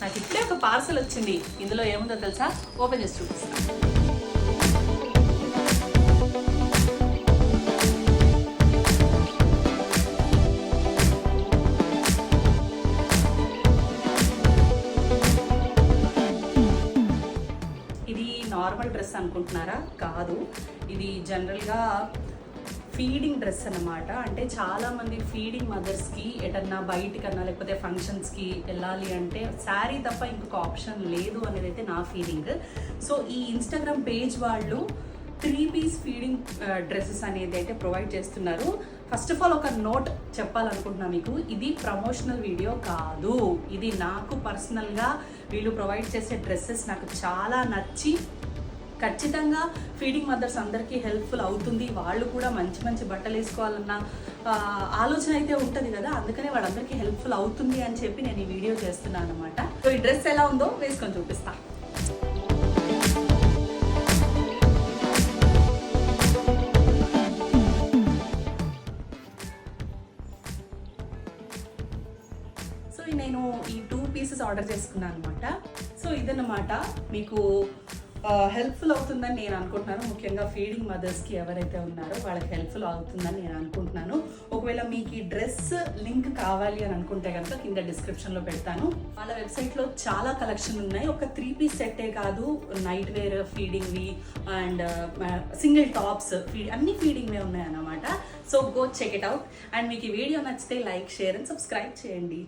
నాకు ఇప్పుడే ఒక పార్సల్ వచ్చింది. ఇందులో ఏముందో తెలుసా? ఓపెన్ చేసి చూపిస్తాను ఇది నార్మల్ డ్రెస్ అనుకుంటున్నారా? కాదు. ఇది జనరల్గా ఫీడింగ్ డ్రెస్ అన్నమాట. అంటే చాలా మంది ఫీడింగ్ మదర్స్కి ఎటన్నా బయటికన్నా లేకపోతే ఫంక్షన్స్కి వెళ్ళాలి అంటే శారీ తప్ప ఇంకొక ఆప్షన్ లేదు అనేది అయితే నా ఫీలింగ్ సో ఈ ఇన్స్టాగ్రామ్ పేజ్ వాళ్ళు త్రీ పీస్ ఫీడింగ్ డ్రెస్సెస్ అనేది అయితే ప్రొవైడ్ చేస్తున్నారు. ఫస్ట్ ఆఫ్ ఆల్ ఒక నోట్ చెప్పాలనుకుంటున్నా మీకు. ఇది ప్రమోషనల్ వీడియో కాదు. ఇది నాకు పర్సనల్గా వీళ్ళు ప్రొవైడ్ చేసే డ్రెస్సెస్ నాకు చాలా నచ్చి ఖచ్చితంగా ఫీడింగ్ మదర్స్ అందరికీ హెల్ప్ఫుల్ అవుతుంది. వాళ్ళు కూడా మంచి మంచి బట్టలు వేసుకోవాలన్న ఆలోచన అయితే ఉంటుంది కదా. అందుకనే వాళ్ళందరికీ హెల్ప్ఫుల్ అవుతుంది అని చెప్పి నేను ఈ వీడియో చేస్తున్నాను అనమాట సో ఈ డ్రెస్ ఎలా ఉందో వేసుకొని చూపిస్తాను సో నేను ఈ టూ పీసెస్ ఆర్డర్ చేసుకున్నాను అనమాట సో ఇదన్నమాట మీకు హెల్ప్ఫుల్ అవుతుందని నేను అనుకుంటున్నాను. ముఖ్యంగా ఫీడింగ్ మదర్స్కి ఎవరైతే ఉన్నారో వాళ్ళకి హెల్ప్ఫుల్ అవుతుందని నేను అనుకుంటున్నాను. ఒకవేళ మీకు ఈ డ్రెస్ లింక్ కావాలి అని అనుకుంటే కనుక కింద డిస్క్రిప్షన్లో పెడతాను. వాళ్ళ వెబ్సైట్లో చాలా కలెక్షన్ ఉన్నాయి. ఒక త్రీ పీస్ సెట్టే కాదు నైట్ వేర్ ఫీడింగ్వి అండ్ సింగిల్ టాప్స్ ఫీడ్ అన్ని ఫీడింగ్వే ఉన్నాయన్నమాట. So go check it out and మీకు ఈ వీడియో నచ్చితే లైక్ షేర్ అండ్ సబ్స్క్రైబ్ చేయండి.